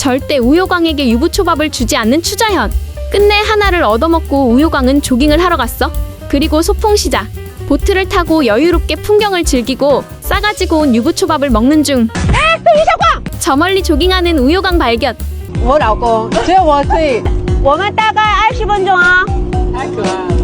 절대 우효광에게 유부초밥을 주지 않는 추자현. 끝내 하나를 얻어먹고 우효광은 조깅을 하러 갔어. 그리고 소풍 시작. 보트를 타고 여유롭게 풍경을 즐기고 싸가지고 온 유부초밥을 먹는 중. 저 멀리 조깅하는 우효광 발견. 我老公，只有我可以。我们大概二十分钟啊。太可爱了。